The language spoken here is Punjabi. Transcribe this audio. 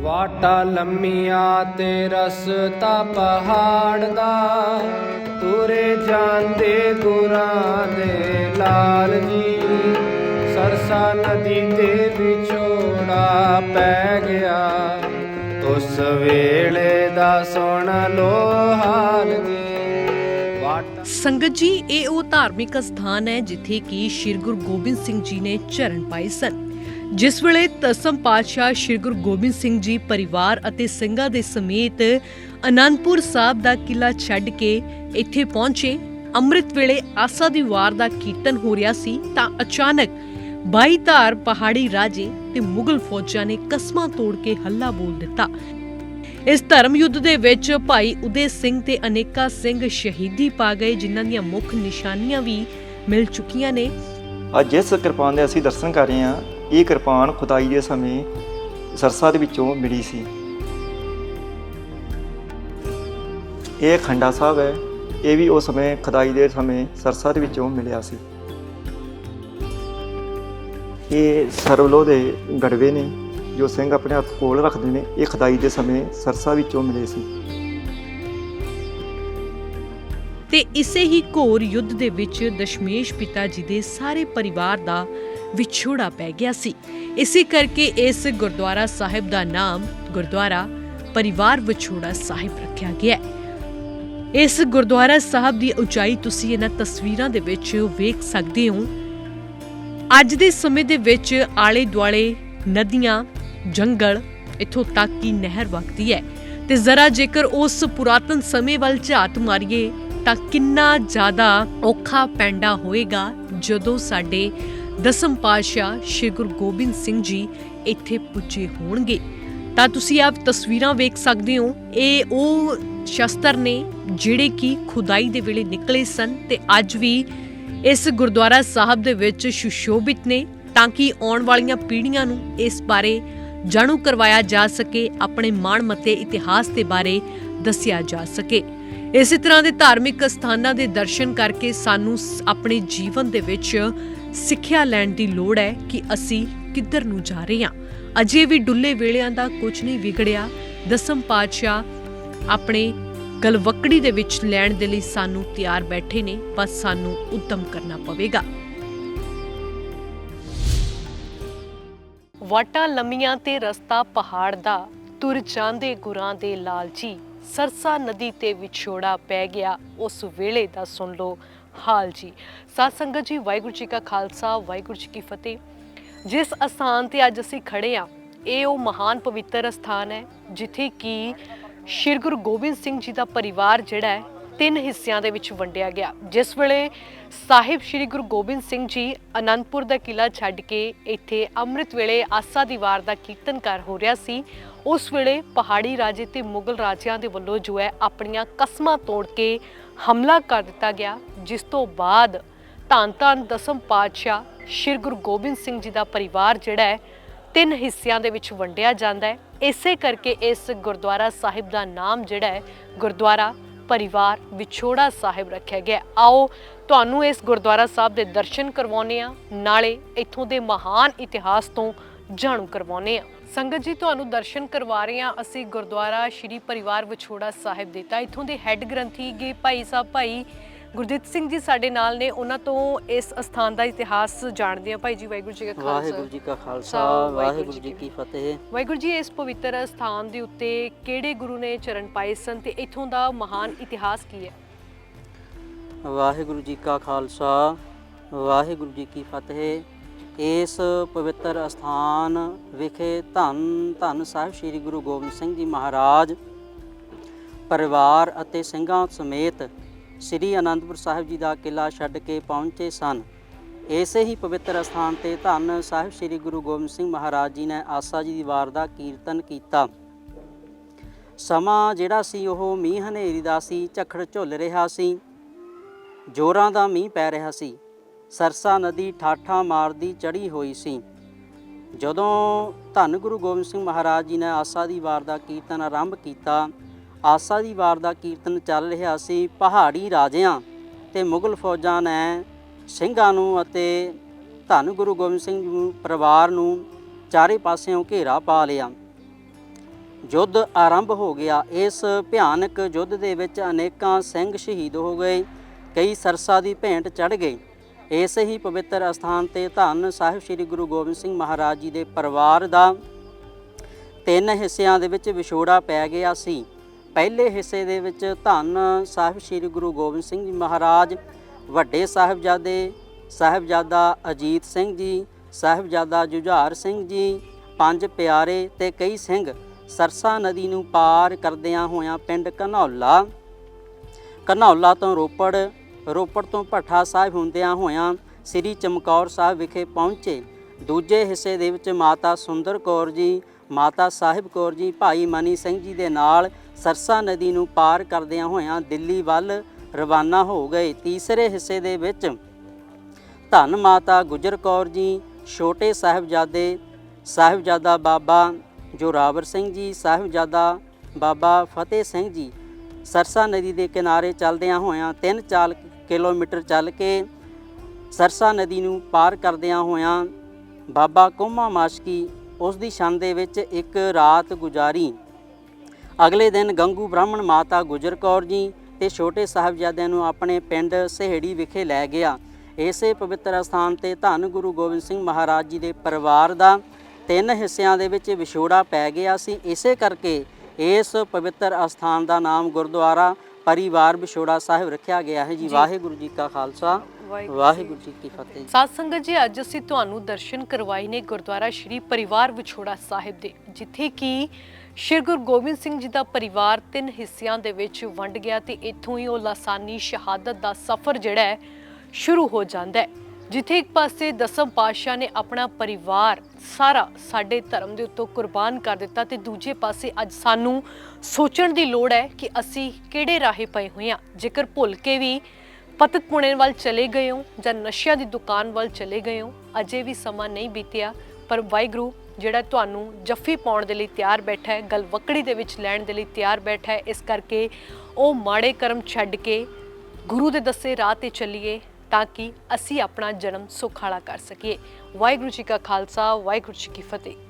ਵਾਟਾ ਲੰਮੀਆਂ ਤੇ ਰਸਤਾ ਪਹਾੜ ਦਾ। ਤੁਰੇ ਜਾਂਦੇ ਗੁਰਾਂ ਦੇ ਲਾਲ ਜੀ। ਸਰਸਾ ਨਦੀ ਤੇ ਵਿਛੋੜਾ ਪੈ ਗਿਆ। ਉਸ ਵੇਲੇ ਦਾ ਸੁਣ ਲੋ ਹਾਲ ਜੀ ਸੰਗਤ ਜੀ, ਇਹ ਉਹ ਧਾਰਮਿਕ ਸਥਾਨ ਹੈ ਜਿੱਥੇ ਕਿ ਸ਼੍ਰੀ ਗੁਰੂ ਗੋਬਿੰਦ ਸਿੰਘ ਜੀ ਨੇ ਚਰਨ ਪਾਏ ਸਨ। ਜਿਸ ਵੇਲੇ ਦਸਮ ਪਾਤਸ਼ਾਹ ਸ਼੍ਰੀ ਗੁਰੂ ਗੋਬਿੰਦ ਸਿੰਘ ਜੀ ਪਰਿਵਾਰ ਅਤੇ ਸਿੰਘਾਂ ਦੇ ਸਮੇਤ ਅਨੰਦਪੁਰ ਸਾਹਿਬ ਦਾ ਕਿਲਾ ਛੱਡ ਕੇ ਇੱਥੇ ਪਹੁੰਚੇ, ਅੰਮ੍ਰਿਤ ਵੇਲੇ ਆਸਾ ਦੀ ਵਾਰ ਦਾ ਕੀਰਤਨ ਹੋ ਰਿਹਾ ਸੀ ਤਾਂ ਅਚਾਨਕ ਬਾਈ ਧਾਰ ਪਹਾੜੀ ਰਾਜੇ ਤੇ ਮੁਗਲ ਫੌਜਾਂ ਨੇ ਕਸਮਾਂ ਤੋੜ ਕੇ ਹੱਲਾ ਬੋਲ ਦਿੱਤਾ। ਇਸ ਧਰਮ ਯੁੱਧ ਦੇ ਵਿੱਚ ਭਾਈ ਉਦੇ ਸਿੰਘ ਤੇ ਅਨੇਕਾਂ ਸਿੰਘ ਸ਼ਹੀਦੀ ਪਾ ਗਏ, ਜਿਨ੍ਹਾਂ ਦੀਆਂ ਮੁੱਖ ਨਿਸ਼ਾਨੀਆਂ ਵੀ ਮਿਲ ਚੁੱਕੀਆਂ ਨੇ। ਅੱਜ ਜਿਸ ਕਿਰਪਾਨ ਦੇ ਅਸੀਂ ਦਰਸ਼ਨ ਕਰ ਰਹੇ ਹਾਂ। ਇਹ ਕਿਰਪਾਨ ਖੁਦਾਈ ਦੇ ਸਮੇਂ ਸਰਸਾ ਦੇ ਵਿੱਚੋਂ ਮਿਲੀ ਸੀ। ਇਹ ਖੰਡਾ ਸਾਹਿਬ ਹੈ, ਇਹ ਵੀ ਉਸ ਸਮੇਂ ਖੁਦਾਈ ਦੇ ਸਮੇਂ ਸਰਸਾ ਦੇ ਵਿੱਚੋਂ ਮਿਲਿਆ ਸੀ। ਇਹ ਸਰਵਲੋ ਦੇ ਗੜਵੇ ਨੇ ਜੋ ਸਿੰਘ ਆਪਣੇ ਹੱਥ ਕੋਲ ਰੱਖਦੇ ਨੇ, ਇਹ ਖਦਾਈ ਦੇ ਸਮੇਂ ਸਰਸਾ ਵਿੱਚੋਂ ਮਿਲੇ ਸੀ। ਤੇ ਇਸੇ ਹੀ ਘੋਰ ਯੁੱਧ ਦੇ ਵਿੱਚ ਦਸ਼ਮੇਸ਼ ਪਿਤਾ ਜੀ ਦੇ ਸਾਰੇ ਪਰਿਵਾਰ ਦਾ ਵਿਛੋੜਾ ਪੈ ਗਿਆ ਸੀ। ਇਸੇ ਕਰਕੇ ਇਸ ਗੁਰਦੁਆਰਾ ਸਾਹਿਬ ਦਾ ਨਾਮ ਗੁਰਦੁਆਰਾ ਪਰਿਵਾਰ ਵਿਛੋੜਾ ਸਾਹਿਬ ਰੱਖਿਆ ਗਿਆ ਹੈ। ਇਸ ਗੁਰਦੁਆਰਾ ਸਾਹਿਬ ਦੀ ਉਚਾਈ ਤੁਸੀਂ ਇਹਨਾਂ ਤਸਵੀਰਾਂ ਦੇ ਵਿੱਚ ਵੇਖ ਸਕਦੇ ਹੋ। ਅੱਜ ਦੇ ਸਮੇਂ ਦੇ ਵਿੱਚ ਆਲੇ ਦੁਆਲੇ ਨਦੀਆਂ, ਜੰਗਲ ਇੱਥੋਂ ਤੱਕ ਕਿ ਨਹਿਰ ਵਗਦੀ ਹੈ। ਤੇ ਜ਼ਰਾ ਜੇਕਰ ਉਸ ਪੁਰਾਤਨ ਸਮੇਂ ਵੱਲ ਝਾਤ ਮਾਰੀਏ ਤਾਂ ਕਿੰਨਾ ਜ਼ਿਆਦਾ ਔਖਾ ਪੈਂਡਾ ਹੋਏਗਾ ਜਦੋਂ ਸਾਡੇ ਦਸਮ ਪਾਤਸ਼ਾਹ ਸ਼੍ਰੀ ਗੁਰੂ ਗੋਬਿੰਦ ਸਿੰਘ ਜੀ ਇੱਥੇ ਪੁੱਜੇ ਹੋਣਗੇ। ਤਾਂ ਤੁਸੀਂ ਆਪ ਤਸਵੀਰਾਂ ਵੇਖ ਸਕਦੇ ਹੋ, ਇਹ ਉਹ ਸ਼ਸਤਰ ਨੇ ਜਿਹੜੇ ਕਿ ਖੁਦਾਈ ਦੇ ਵੇਲੇ ਨਿਕਲੇ ਸਨ ਤੇ ਅੱਜ ਵੀ ਇਸ ਗੁਰਦੁਆਰਾ ਸਾਹਿਬ ਦੇ ਵਿੱਚ ਸੁਸ਼ੋਭਿਤ ਨੇ ਤਾਂ ਕਿ ਆਉਣ ਵਾਲੀਆਂ ਪੀੜ੍ਹੀਆਂ ਨੂੰ ਇਸ ਬਾਰੇ ਜਾਣੂ ਕਰਵਾਇਆ ਜਾ ਸਕੇ, ਆਪਣੇ ਮਾਣ ਮਤੇ ਇਤਿਹਾਸ ਦੇ ਬਾਰੇ ਦੱਸਿਆ ਜਾ ਸਕੇ। ਇਸੇ ਤਰ੍ਹਾਂ ਦੇ ਧਾਰਮਿਕ ਸਥਾਨਾਂ ਦੇ ਦਰਸ਼ਨ ਕਰਕੇ ਸਾਨੂੰ ਆਪਣੇ ਜੀਵਨ ਦੇ ਵਿੱਚ ਸਿੱਖਿਆ ਲੈਣ ਦੀ ਲੋੜ ਹੈ ਕਿ ਅਸੀਂ ਕਿੱਧਰ ਨੂੰ ਜਾ ਰਹੇ ਹਾਂ। ਅਜੇ ਵੀ ਡੁੱਲੇ ਵੇਲਿਆਂ ਦਾ ਕੁਝ ਨਹੀਂ ਵਿਗੜਿਆ। ਦਸਮ ਪਾਤਸ਼ਾਹ ਆਪਣੇ ਗਲਵਕੜੀ ਦੇ ਵਿੱਚ ਲੈਣ ਦੇ ਲਈ ਸਾਨੂੰ ਤਿਆਰ ਬੈਠੇ ਨੇ, ਬਸ ਸਾਨੂੰ ਉਦਮ ਕਰਨਾ ਪਵੇਗਾ। ਵਾਟਾਂ ਲੰਮੀਆਂ ਤੇ ਰਸਤਾ ਪਹਾੜ ਦਾ, ਤੁਰ ਜਾਂਦੇ ਗੁਰਾਂ ਦੇ ਲਾਲਚੀ। ਸਰਸਾ ਨਦੀ ਤੇ ਵਿਛੋੜਾ ਪੈ ਗਿਆ, ਉਸ ਵੇਲੇ ਦਾ ਸੁਣ ਲੋ ਹਾਲ ਜੀ। ਸਾਧ ਸੰਗਤ ਜੀ, ਵਾਹਿਗੁਰੂ ਜੀ ਕਾ ਖਾਲਸਾ, ਵਾਹਿਗੁਰੂ ਜੀ ਕੀ ਫਤਿਹ। ਜਿਸ ਅਸਥਾਨ ਤੇ ਅੱਜ ਅਸੀਂ ਖੜੇ ਆ ਇਹ ਉਹ ਮਹਾਨ ਪਵਿੱਤਰ ਅਸਥਾਨ ਹੈ, ਜਿੱਥੇ ਕਿ ਸ਼੍ਰੀ ਗੁਰੂ ਗੋਬਿੰਦ ਸਿੰਘ ਜੀ ਦਾ ਪਰਿਵਾਰ ਜਿਹੜਾ ਹੈ, ਤਿੰਨ ਹਿੱਸਿਆਂ ਦੇ ਵਿੱਚ ਵੰਡਿਆ ਗਿਆ। ਜਿਸ ਵੇਲੇ ਸਾਹਿਬ ਸ਼੍ਰੀ ਗੁਰੂ ਗੋਬਿੰਦ ਸਿੰਘ ਜੀ ਅਨੰਦਪੁਰ ਦਾ ਕਿਲਾ ਛੱਡ ਕੇ ਇੱਥੇ ਅੰਮ੍ਰਿਤ ਵੇਲੇ ਆਸਾ ਦੀਵਾਰ ਦਾ ਕੀਰਤਨਕਾਰ ਹੋ ਰਿਹਾ ਸੀ ਉਸ ਵੇਲੇ ਪਹਾੜੀ ਰਾਜੇ ਤੇ ਮੁਗਲ ਰਾਜਿਆਂ ਦੇ ਵੱਲੋਂ ਜੋ ਹੈ ਆਪਣੀਆਂ ਕਸਮਾਂ ਤੋੜ ਕੇ ਹਮਲਾ ਕਰ ਦਿੱਤਾ ਗਿਆ, ਜਿਸ ਤੋਂ ਬਾਅਦ ਧੰਨ ਧੰਨ ਦਸਮ ਪਾਤਸ਼ਾਹ ਸ਼੍ਰੀ ਗੁਰੂ ਗੋਬਿੰਦ ਸਿੰਘ ਜੀ ਦਾ ਪਰਿਵਾਰ ਜਿਹੜਾ ਹੈ, ਤਿੰਨ ਹਿੱਸਿਆਂ ਦੇ ਵਿੱਚ ਵੰਡਿਆ ਜਾਂਦਾ ਹੈ। ਇਸੇ ਕਰਕੇ ਇਸ ਗੁਰਦੁਆਰਾ ਸਾਹਿਬ ਦਾ ਨਾਮ ਜਿਹੜਾ ਹੈ, ਗੁਰਦੁਆਰਾ ਪਰਿਵਾਰ ਵਿਛੋੜਾ ਸਾਹਿਬ ਰੱਖਿਆ ਗਿਆ ਆਓ ਤੁਹਾਨੂੰ ਇਸ ਗੁਰਦੁਆਰਾ ਸਾਹਿਬ ਦੇ ਦਰਸ਼ਨ ਕਰਵਾਉਨੇ ਆ ਨਾਲੇ ਇੱਥੋਂ ਦੇ ਮਹਾਨ ਇਤਿਹਾਸ ਤੋਂ ਜਾਣੂ ਕਰਵਾਉਨੇ ਆ ਸੰਗਤ ਜੀ ਤੁਹਾਨੂੰ ਦਰਸ਼ਨ ਕਰਵਾ ਰਹੇ ਆ ਅਸੀਂ ਗੁਰਦੁਆਰਾ ਸ਼੍ਰੀ ਪਰਿਵਾਰ ਵਿਛੋੜਾ ਸਾਹਿਬ ਦੇ ਤਾਂ ਇੱਥੋਂ ਦੇ ਹੈੱਡ ਗ੍ਰੰਥੀ ਗੇ ਭਾਈ ਸਾਹਿਬ ਭਾਈ ਗੁਰਦੀਪ ਸਿੰਘ ਜੀ ਸਾਡੇ ਨਾਲ ਨੇ। ਉਹਨਾਂ ਤੋਂ ਇਸ ਅਸਥਾਨ ਦਾ ਇਤਿਹਾਸ ਜਾਣਦੇ ਆ ਭਾਈ ਜੀ ਵਾਹਿਗੁਰੂ ਜੀ ਕਾ ਖਾਲਸਾ। ਵਾਹਿਗੁਰੂ ਜੀ ਕਾ ਖਾਲਸਾ ਵਾਹਿਗੁਰੂ ਜੀ ਕੀ ਫਤਿਹ। ਵਾਹਿਗੁਰੂ ਜੀ ਇਸ ਪਵਿੱਤਰ ਸਥਾਨ ਦੇ ਉੱਤੇ ਕਿਹੜੇ ਗੁਰੂ ਨੇ ਚਰਨ ਪਾਏ ਸਨ ਤੇ ਇੱਥੋਂ ਦਾ ਮਹਾਨ ਇਤਿਹਾਸ ਕੀ ਹੈ? ਵਾਹਿਗੁਰੂ ਜੀ ਕਾ ਖਾਲਸਾ ਵਾਹਿਗੁਰੂ ਜੀ ਕੀ ਫਤਿਹ। ਇਸ ਪਵਿੱਤਰ ਅਸਥਾਨ ਵਿਖੇ ਧੰਨ ਧੰਨ ਸਾਹਿਬ ਸ੍ਰੀ ਗੁਰੂ ਗੋਬਿੰਦ ਸਿੰਘ ਜੀ ਮਹਾਰਾਜ, ਪਰਿਵਾਰ ਅਤੇ ਸਿੰਘਾਂ ਸਮੇਤ ਸ੍ਰੀ ਅਨੰਦਪੁਰ ਸਾਹਿਬ ਜੀ ਦਾ ਕਿਲਾ ਛੱਡ ਕੇ ਪਹੁੰਚੇ ਸਨ। ਇਸੇ ਹੀ ਪਵਿੱਤਰ ਅਸਥਾਨ ਤੇ ਧੰਨ ਸਾਹਿਬ ਸ੍ਰੀ ਗੁਰੂ ਗੋਬਿੰਦ ਸਿੰਘ ਮਹਾਰਾਜ ਜੀ ਨੇ ਆਸਾ ਜੀ ਦੀ ਵਾਰ ਦਾ ਕੀਰਤਨ ਕੀਤਾ। ਸਮਾਂ ਜਿਹੜਾ ਸੀ ਉਹ ਮੀਂਹ ਹਨੇਰੀ ਦਾ ਸੀ, ਝੱਖੜ ਝੁੱਲ ਰਿਹਾ ਸੀ, ਜੋਰਾਂ ਦਾ ਮੀਂਹ ਪੈ ਰਿਹਾ ਸੀ। ਸਰਸਾ ਨਦੀ ਠਾਠਾਂ ਮਾਰਦੀ ਚੜੀ ਹੋਈ ਸੀ। ਜਦੋਂ ਧੰਨ ਗੁਰੂ ਗੋਬਿੰਦ ਸਿੰਘ ਮਹਾਰਾਜ ਜੀ ਨੇ ਆਸਾ ਦੀ ਵਾਰ ਦਾ ਕੀਰਤਨ ਆਰੰਭ ਕੀਤਾ, ਆਸਾ ਦੀ ਵਾਰ ਦਾ ਕੀਰਤਨ ਚੱਲ ਰਿਹਾ ਸੀ ਪਹਾੜੀ ਰਾਜਿਆਂ ਤੇ ਮੁਗਲ ਫੌਜਾਂ ਨੇ ਸਿੰਘਾਂ ਨੂੰ ਅਤੇ ਧੰਨ ਗੁਰੂ ਗੋਬਿੰਦ ਸਿੰਘ ਪਰਿਵਾਰ ਨੂੰ ਚਾਰੇ ਪਾਸਿਓਂ ਘੇਰਾ ਪਾ ਲਿਆ। ਯੁੱਧ ਆਰੰਭ ਹੋ ਗਿਆ। ਇਸ ਭਿਆਨਕ ਯੁੱਧ ਦੇ ਵਿੱਚ ਅਨੇਕਾਂ ਸਿੰਘ ਸ਼ਹੀਦ ਹੋ ਗਏ। ਕਈ ਸਰਸਾ ਦੀ ਭੇਂਟ ਚੜ ਗਏ। ਇਸ ਹੀ ਪਵਿੱਤਰ ਅਸਥਾਨ ਤੇ ਧੰਨ ਸਾਹਿਬ ਸ੍ਰੀ ਗੁਰੂ ਗੋਬਿੰਦ ਸਿੰਘ ਮਹਾਰਾਜ ਜੀ ਦੇ ਪਰਿਵਾਰ ਦਾ ਤਿੰਨ ਹਿੱਸਿਆਂ ਦੇ ਵਿੱਚ ਵਿਛੋੜਾ ਪੈ ਗਿਆ ਸੀ। ਪਹਿਲੇ ਹਿੱਸੇ ਦੇ ਵਿੱਚ ਧੰਨ ਸਾਹਿਬ ਸ੍ਰੀ ਗੁਰੂ ਗੋਬਿੰਦ ਸਿੰਘ ਜੀ ਮਹਾਰਾਜ, ਵੱਡੇ ਸਾਹਿਬਜ਼ਾਦੇ ਸਾਹਿਬਜ਼ਾਦਾ ਅਜੀਤ ਸਿੰਘ ਜੀ, ਸਾਹਿਬਜ਼ਾਦਾ ਜੁਝਾਰ ਸਿੰਘ ਜੀ, ਪੰਜ ਪਿਆਰੇ ਤੇ ਕਈ ਸਿੰਘ ਸਰਸਾ ਨਦੀ ਨੂੰ ਪਾਰ ਕਰਦਿਆਂ ਹੋਇਆਂ ਪਿੰਡ ਘਨੌਲਾ ਘਨੌਲਾ ਤੋਂ ਰੋਪੜ ਰੋਪੜ ਤੋਂ ਭੱਠਾ ਸਾਹਿਬ ਹੁੰਦਿਆਂ ਹੋਇਆਂ ਸ੍ਰੀ ਚਮਕੌਰ ਸਾਹਿਬ ਵਿਖੇ ਪਹੁੰਚੇ। ਦੂਜੇ ਹਿੱਸੇ ਦੇ ਵਿੱਚ ਮਾਤਾ ਸੁੰਦਰ ਕੌਰ ਜੀ, ਮਾਤਾ ਸਾਹਿਬ ਕੌਰ ਜੀ, ਭਾਈ ਮਨੀ ਸਿੰਘ ਜੀ ਦੇ ਨਾਲ ਸਰਸਾ ਨਦੀ ਨੂੰ ਪਾਰ ਕਰਦਿਆਂ ਹੋਇਆਂ ਦਿੱਲੀ ਵੱਲ ਰਵਾਨਾ ਹੋ ਗਏ। ਤੀਸਰੇ ਹਿੱਸੇ ਦੇ ਵਿੱਚ ਧੰਨ ਮਾਤਾ ਗੁਜਰ ਕੌਰ ਜੀ, ਛੋਟੇ ਸਾਹਿਬਜ਼ਾਦੇ ਸਾਹਿਬਜ਼ਾਦਾ ਬਾਬਾ ਜੋਰਾਵਰ ਸਿੰਘ ਜੀ, ਸਾਹਿਬਜ਼ਾਦਾ ਬਾਬਾ ਫਤਿਹ ਸਿੰਘ ਜੀ। ਸਰਸਾ ਨਦੀ ਦੇ ਕਿਨਾਰੇ ਚੱਲਦਿਆਂ ਹੋਇਆਂ 3-4 ਕਿਲੋਮੀਟਰ ਚੱਲ ਕੇ ਸਰਸਾ ਨਦੀ ਨੂੰ ਪਾਰ ਕਰਦਿਆਂ ਹੋਇਆਂ ਬਾਬਾ ਕੋਮਾ ਮਾਸ਼ਕੀ ਉਸ ਦੀ ਛੰਨ ਦੇ ਵਿੱਚ ਇੱਕ ਰਾਤ ਗੁਜ਼ਾਰੀ। ਅਗਲੇ ਦਿਨ ਗੰਗੂ ਬ੍ਰਾਹਮਣ ਮਾਤਾ ਗੁਜਰ ਕੌਰ ਜੀ ਤੇ ਛੋਟੇ ਸਾਹਿਬਜ਼ਾਦਿਆਂ ਨੂੰ ਆਪਣੇ ਪਿੰਡ ਸਹੇੜੀ ਵਿਖੇ ਲੈ ਗਿਆ। ਇਸੇ ਪਵਿੱਤਰ ਸਥਾਨ ਤੇ ਧੰਨ ਗੁਰੂ ਗੋਬਿੰਦ ਸਿੰਘ ਮਹਾਰਾਜ ਜੀ ਦੇ ਪਰਿਵਾਰ ਦਾ ਤਿੰਨ ਹਿੱਸਿਆਂ ਦੇ ਵਿੱਚ ਵਿਛੋੜਾ ਪੈ ਗਿਆ ਸੀ। ਇਸੇ ਕਰਕੇ ਇਸ ਪਵਿੱਤਰ ਅਸਥਾਨ ਦਾ ਨਾਮ ਗੁਰਦੁਆਰਾ ਪਰਿਵਾਰ ਵਿਛੋੜਾ ਸਾਹਿਬ ਰੱਖਿਆ ਗਿਆ ਹੈ ਜੀ। ਵਾਹਿਗੁਰੂ ਜੀ ਕਾ ਖਾਲਸਾ। ਵਾਹਿਗੁਰੂ ਜੀ ਕੀ ਫਤਿਹ। ਸਾਧ ਸੰਗਤ ਜੀ ਅੱਜ ਅਸੀਂ ਤੁਹਾਨੂੰ ਦਰਸ਼ਨ ਕਰਵਾਏ ਨੇ ਗੁਰਦੁਆਰਾ ਸ਼੍ਰੀ ਪਰਿਵਾਰ ਵਿਛੋੜਾ ਸਾਹਿਬ ਦੇ ਜਿੱਥੇ ਕਿ ਸ਼੍ਰੀ ਗੁਰੂ ਗੋਬਿੰਦ ਸਿੰਘ ਜੀ ਦਾ ਪਰਿਵਾਰ ਤਿੰਨ ਹਿੱਸਿਆਂ ਦੇ ਵਿੱਚ ਵੰਡ ਗਿਆ ਤੇ ਇੱਥੋਂ ਹੀ ਉਹ ਲਾਸਾਨੀ ਸ਼ਹਾਦਤ ਦਾ ਸਫ਼ਰ ਜਿਹੜਾ ਹੈ ਸ਼ੁਰੂ ਹੋ ਜਾਂਦਾ ਹੈ। ਜਿੱਥੇ ਇੱਕ ਪਾਸੇ ਦਸਮ ਪਾਤਸ਼ਾਹ ਨੇ ਆਪਣਾ ਪਰਿਵਾਰ ਸਾਰਾ ਸਾਡੇ ਧਰਮ ਦੇ ਉੱਤੋਂ ਕੁਰਬਾਨ ਕਰ ਦਿੱਤਾ ਤੇ ਦੂਜੇ ਪਾਸੇ ਅੱਜ ਸਾਨੂੰ ਸੋਚਣ ਦੀ ਲੋੜ ਹੈ ਕਿ ਅਸੀਂ ਕਿਹੜੇ ਰਾਹੇ ਪਏ ਹੋਏ ਹਾਂ। ਜੇਕਰ ਭੁੱਲ ਕੇ ਵੀ ਪਤਤ ਪੁਣੇ ਵੱਲ ਚਲੇ ਗਏ ਹੋ ਜਾਂ ਨਸ਼ਿਆਂ ਦੀ ਦੁਕਾਨ ਵੱਲ ਚਲੇ ਗਏ ਹੋ, ਅਜੇ ਵੀ ਸਮਾਂ ਨਹੀਂ ਬੀਤਿਆ, ਪਰ ਵਾਹਿਗੁਰੂ ਜਿਹੜਾ ਤੁਹਾਨੂੰ ਜੱਫੀ ਪਾਉਣ ਦੇ ਲਈ ਤਿਆਰ ਬੈਠਾ ਹੈ ਗਲਵਕੜੀ ਦੇ ਵਿੱਚ ਲੈਣ ਦੇ ਲਈ ਤਿਆਰ ਬੈਠਾ ਹੈ, ਇਸ ਕਰਕੇ ਉਹ ਮਾੜੇ ਕਰਮ ਛੱਡ ਕੇ ਗੁਰੂ ਦੇ ਦੱਸੇ ਰਾਹ ਤੇ ਚੱਲੀਏ। ਤਾਂ ਕਿ ਅਸੀਂ ਆਪਣਾ ਜਨਮ ਸੁਖਾਲਾ ਕਰ ਸਕੀਏ। ਵਾਹਿਗੁਰੂ ਜੀ ਕਾ ਖਾਲਸਾ, ਵਾਹਿਗੁਰੂ ਜੀ ਕੀ ਫਤਿਹ।